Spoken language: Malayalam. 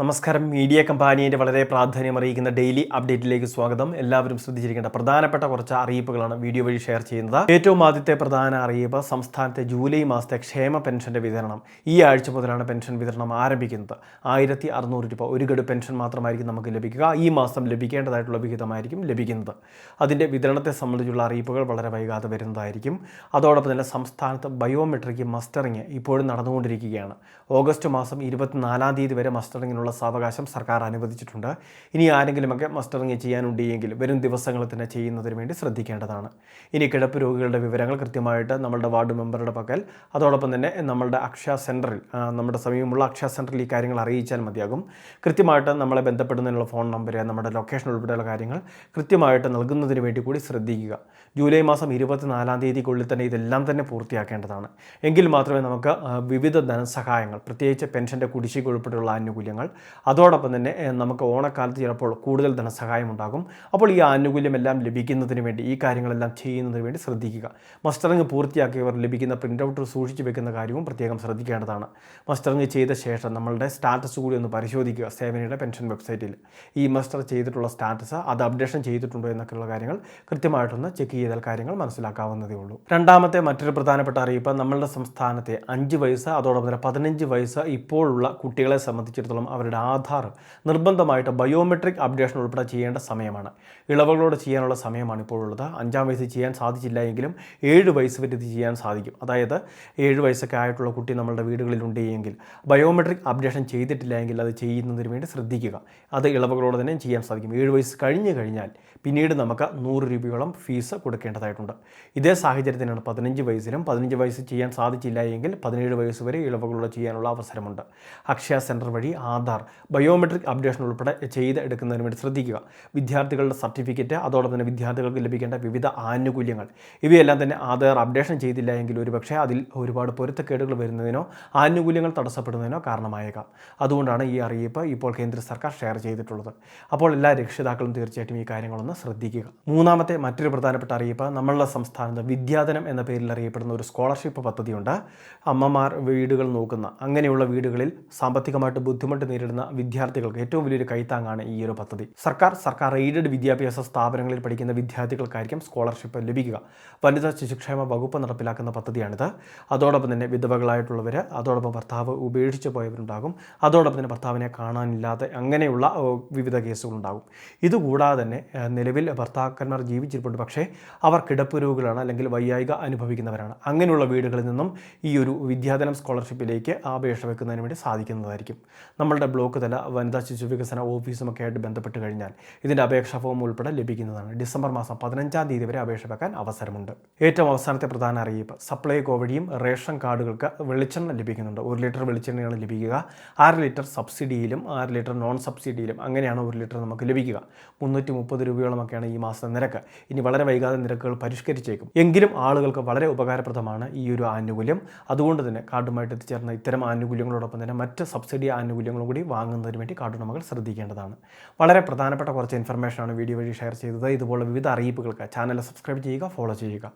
നമസ്കാരം. മീഡിയ കമ്പാനിയുടെ വളരെ പ്രാധാന്യം അറിയിക്കുന്ന ഡെയിലി അപ്ഡേറ്റിലേക്ക് സ്വാഗതം. എല്ലാവരും ശ്രദ്ധിച്ചിരിക്കേണ്ട പ്രധാനപ്പെട്ട കുറച്ച് അറിയിപ്പുകളാണ് വീഡിയോ വഴി ഷെയർ ചെയ്യുന്നത്. ഏറ്റവും ആദ്യത്തെ പ്രധാന അറിയിപ്പ് സംസ്ഥാനത്തെ ജൂലൈ മാസത്തെ ക്ഷേമ പെൻഷന്റെ വിതരണം. ഈ ആഴ്ച മുതലാണ് പെൻഷൻ വിതരണം ആരംഭിക്കുന്നത്. ആയിരത്തി അറുന്നൂറ് രൂപ ഒരു ഗഡു പെൻഷൻ മാത്രമായിരിക്കും നമുക്ക് ലഭിക്കുക. ഈ മാസം ലഭിക്കേണ്ടതായിട്ടുള്ള വിഹിതമായിരിക്കും ലഭിക്കുന്നത്. അതിന്റെ വിതരണത്തെ സംബന്ധിച്ചുള്ള അറിയിപ്പുകൾ വളരെ വൈകാതെ വരുന്നതായിരിക്കും. അതോടൊപ്പം തന്നെ സംസ്ഥാനത്ത് ബയോമെട്രിക് മസ്റ്ററിങ് ഇപ്പോഴും നടന്നുകൊണ്ടിരിക്കുകയാണ്. ഓഗസ്റ്റ് മാസം ഇരുപത്തിനാലാം തീയതി വരെ മസ്റ്ററിങ്ങിനുള്ള സാവകാശം സർക്കാർ അനുവദിച്ചിട്ടുണ്ട്. ഇനി ആരെങ്കിലുമൊക്കെ മസ്റ്ററിങ് ചെയ്യാനുണ്ടെങ്കിൽ വരും ദിവസങ്ങളിൽ തന്നെ ചെയ്യുന്നതിന് വേണ്ടി ശ്രദ്ധിക്കേണ്ടതാണ്. ഇനി കിടപ്പ് രോഗികളുടെ വിവരങ്ങൾ കൃത്യമായിട്ട് നമ്മളുടെ വാർഡ് മെമ്പറുടെ പക്കൽ അതോടൊപ്പം തന്നെ നമ്മളുടെ അക്ഷയ സെന്ററിൽ നമ്മുടെ സമീപമുള്ള അക്ഷയ സെന്ററിൽ ഈ കാര്യങ്ങൾ അറിയിച്ചാൽ മതിയാകും. കൃത്യമായിട്ട് നമ്മളെ ബന്ധപ്പെടുന്നതിനുള്ള ഫോൺ നമ്പർ നമ്മുടെ ലൊക്കേഷൻ ഉൾപ്പെടെയുള്ള കാര്യങ്ങൾ കൃത്യമായിട്ട് നൽകുന്നതിന് വേണ്ടി കൂടി ശ്രദ്ധിക്കുക. ജൂലൈ മാസം ഇരുപത്തിനാലാം തീയതിക്കുള്ളിൽ തന്നെ ഇതെല്ലാം തന്നെ പൂർത്തിയാക്കേണ്ടതാണ്. എങ്കിൽ മാത്രമേ നമുക്ക് വിവിധ ധനസഹായങ്ങൾ പ്രത്യേകിച്ച് പെൻഷന്റെ കുടിശ്ശിക ഉൾപ്പെടെയുള്ള ആനുകൂല്യങ്ങൾ അതോടൊപ്പം തന്നെ നമുക്ക് ഓണക്കാലത്ത് ചിലപ്പോൾ കൂടുതൽ ധനസഹായം ഉണ്ടാകും അപ്പോൾ ഈ ആനുകൂല്യം എല്ലാം ലഭിക്കുന്നതിന് വേണ്ടി ഈ കാര്യങ്ങളെല്ലാം ചെയ്യുന്നതിന് വേണ്ടി ശ്രദ്ധിക്കുക. മസ്റ്ററിങ് പൂർത്തിയാക്കിയവർ ലഭിക്കുന്ന പ്രിന്റ് ഔട്ട് സൂക്ഷിച്ചു വെക്കുന്ന കാര്യവും പ്രത്യേകം ശ്രദ്ധിക്കേണ്ടതാണ്. മസ്റ്ററിങ് ചെയ്ത ശേഷം നമ്മളുടെ സ്റ്റാറ്റസ് കൂടി ഒന്ന് പരിശോധിക്കുക സേവനയുടെ പെൻഷൻ വെബ്സൈറ്റിൽ. ഈ മസ്റ്റർ ചെയ്തിട്ടുള്ള സ്റ്റാറ്റസ് അത് അപ്ഡേഷൻ ചെയ്തിട്ടുണ്ടോ എന്നൊക്കെയുള്ള കാര്യങ്ങൾ കൃത്യമായിട്ടൊന്ന് ചെക്ക് ചെയ്താൽ കാര്യങ്ങൾ മനസ്സിലാക്കാവുന്നതേ ഉള്ളൂ. രണ്ടാമത്തെ മറ്റൊരു പ്രധാനപ്പെട്ട അറിയിപ്പ് നമ്മളുടെ സംസ്ഥാനത്തെ അഞ്ച് വയസ്സ് അതോടൊപ്പം തന്നെ പതിനഞ്ച് വയസ്സ് ഇപ്പോഴുള്ള കുട്ടികളെ സംബന്ധിച്ചിടത്തോളം അവരുടെ ആധാർ നിർബന്ധമായിട്ട് ബയോമെട്രിക് അപ്ഡേഷൻ ഉൾപ്പെടെ ചെയ്യേണ്ട സമയമാണ്. ഇളവുകളോട് ചെയ്യാനുള്ള സമയമാണ് ഇപ്പോഴുള്ളത്. അഞ്ചാം വയസ്സിൽ ചെയ്യാൻ സാധിച്ചില്ല എങ്കിലും ഏഴ് വയസ്സ് വരെ ഇത് ചെയ്യാൻ സാധിക്കും. അതായത് ഏഴ് വയസ്സൊക്കെ ആയിട്ടുള്ള കുട്ടി നമ്മളുടെ വീടുകളിലുണ്ട് എങ്കിൽ ബയോമെട്രിക് അപ്ഡേഷൻ ചെയ്തിട്ടില്ല എങ്കിൽ അത് ചെയ്യുന്നതിന് വേണ്ടി ശ്രദ്ധിക്കുക. അത് ഇളവുകളോട് തന്നെ ചെയ്യാൻ സാധിക്കും. ഏഴ് വയസ്സ് കഴിഞ്ഞ് കഴിഞ്ഞാൽ പിന്നീട് നമുക്ക് നൂറ് രൂപയോളം ഫീസ് കൊടുക്കേണ്ടതായിട്ടുണ്ട്. ഇതേ സാഹചര്യത്തിനാണ് പതിനഞ്ച് വയസ്സിലും പതിനഞ്ച് വയസ്സ് ചെയ്യാൻ സാധിച്ചില്ല എങ്കിൽ പതിനേഴ് വയസ്സ് വരെ ഇളവുകളോട് ചെയ്യാനുള്ള അവസരമുണ്ട്. അക്ഷയ സെന്റർ വഴി ആധാർ ബയോമെട്രിക് അപ്ഡേഷൻ ഉൾപ്പെടെ ചെയ്ത് എടുക്കുന്നതിന് വേണ്ടി ശ്രദ്ധിക്കുക. വിദ്യാർത്ഥികളുടെ സർട്ടിഫിക്കറ്റ് അതോടൊപ്പം തന്നെ വിദ്യാർത്ഥികൾക്ക് ലഭിക്കേണ്ട വിവിധ ആനുകൂല്യങ്ങൾ. ഇവയെല്ലാം തന്നെ ആധാർ അപ്ഡേഷൻ ചെയ്തില്ല എങ്കിൽ ഒരുപക്ഷെ അതിൽ ഒരുപാട് പൊരുത്തക്കേടുകൾ വരുന്നതിനോ ആനുകൂല്യങ്ങൾ തടസ്സപ്പെടുന്നതിനോ കാരണമായേക്കാം. അതുകൊണ്ടാണ് ഈ അറിയിപ്പ് ഇപ്പോൾ കേന്ദ്ര സർക്കാർ ഷെയർ ചെയ്തിട്ടുള്ളത്. അപ്പോൾ എല്ലാ രക്ഷിതാക്കളും തീർച്ചയായിട്ടും ഈ കാര്യങ്ങളൊന്ന് ശ്രദ്ധിക്കുക. മൂന്നാമത്തെ മറ്റൊരു പ്രധാനപ്പെട്ട അറിയിപ്പ് നമ്മളുടെ സംസ്ഥാനത്ത് വിദ്യാധനം എന്ന പേരിൽ അറിയപ്പെടുന്ന ഒരു സ്കോളർഷിപ്പ് പദ്ധതിയുണ്ട്. അമ്മമാർ വീടുകൾ നോക്കുന്ന അങ്ങനെയുള്ള വീടുകളിൽ സാമ്പത്തികമായിട്ട് ബുദ്ധിമുട്ട് നേരിടുന്ന വിദ്യാർത്ഥികൾക്ക് ഏറ്റവും വലിയൊരു കൈത്താങ്ങാണ് ഈ ഒരു പദ്ധതി. സർക്കാർ സർക്കാർ എയ്ഡഡ് വിദ്യാഭ്യാസ സ്ഥാപനങ്ങളിൽ പഠിക്കുന്ന വിദ്യാർത്ഥികൾക്കായിരിക്കും സ്കോളർഷിപ്പ് ലഭിക്കുക. വനിതാ ശിശുക്ഷേമ വകുപ്പ് നടപ്പിലാക്കുന്ന പദ്ധതിയാണിത്. അതോടൊപ്പം തന്നെ വിധവകളായിട്ടുള്ളവർ അതോടൊപ്പം ഭർത്താവ് ഉപേക്ഷിച്ച് പോയവരുണ്ടാകും. അതോടൊപ്പം തന്നെ ഭർത്താവിനെ കാണാനില്ലാതെ അങ്ങനെയുള്ള വിവിധ കേസുകളുണ്ടാകും. ഇതുകൂടാതെ തന്നെ നിലവിൽ ഭർത്താക്കന്മാർ ജീവിച്ചിരിപ്പുണ്ട്. പക്ഷേ അവർ കിടപ്പ് രോഗികളാണ് അല്ലെങ്കിൽ വൈയായിക അനുഭവിക്കുന്നവരാണ്. അങ്ങനെയുള്ള വീടുകളിൽ നിന്നും ഈ ഒരു വിദ്യാധനം സ്കോളർഷിപ്പിലേക്ക് അപേക്ഷ വെക്കുന്നതിന് വേണ്ടി സാധിക്കുന്നതായിരിക്കും. നമ്മളുടെ ബ്ലോക്ക് തല വനിതാ ശിശു വികസന ഓഫീസുമൊക്കെ ആയിട്ട് ബന്ധപ്പെട്ട് കഴിഞ്ഞാൽ ഇതിന്റെ അപേക്ഷാ ഫോം ഉൾപ്പെടെ ലഭിക്കുന്നതാണ്. ഡിസംബർ മാസം പതിനഞ്ചാം തീയതി വരെ അപേക്ഷ വെക്കാൻ അവസരമുണ്ട്. ഏറ്റവും അവസാനത്തെ പ്രധാന അറിയിപ്പ് സപ്ലൈ വഴിയും റേഷൻ കാർഡുകൾക്ക് വെളിച്ചെണ്ണ ലഭിക്കുന്നുണ്ട്. ഒരു ലിറ്റർ വെളിച്ചെണ്ണയാണ് ലഭിക്കുക. ആറ് ലിറ്റർ സബ്സിഡിയിലും ആറ് ലിറ്റർ നോൺ സബ്സിഡിയിലും അങ്ങനെയാണ് ഒരു ലിറ്റർ നമുക്ക് ലഭിക്കുക. മുന്നൂറ്റി മുപ്പത് രൂപയോളമൊക്കെയാണ് ഈ മാസത്തെ നിരക്ക്. ഇനി വളരെ വൈകാതെ നിരക്കുകൾ പരിഷ്കരിച്ചേക്കും. എങ്കിലും ആളുകൾക്ക് വളരെ ഉപകാരപ്രദമാണ് ഈ ഒരു ആനുകൂല്യം. അതുകൊണ്ട് തന്നെ കാർഡുമായിട്ട് എത്തിച്ചേർന്ന ഇത്തരം ആനുകൂല്യങ്ങളോടൊപ്പം തന്നെ മറ്റ് സബ്സിഡി ആനുകൂല്യങ്ങളും കൂടി വാങ്ങുന്നതിന് വേണ്ടി കാർഡുടമകൾ ശ്രദ്ധിക്കേണ്ടതാണ്. വളരെ പ്രധാനപ്പെട്ട കുറച്ച് ഇൻഫർമേഷനാണ് വീഡിയോ വഴി ഷെയർ ചെയ്തത്. ഇതുപോലുള്ള വിവിധ അറിയിപ്പുകൾക്ക് ചാനൽ സബ്സ്ക്രൈബ് ചെയ്യുക ഫോളോ ചെയ്യുക.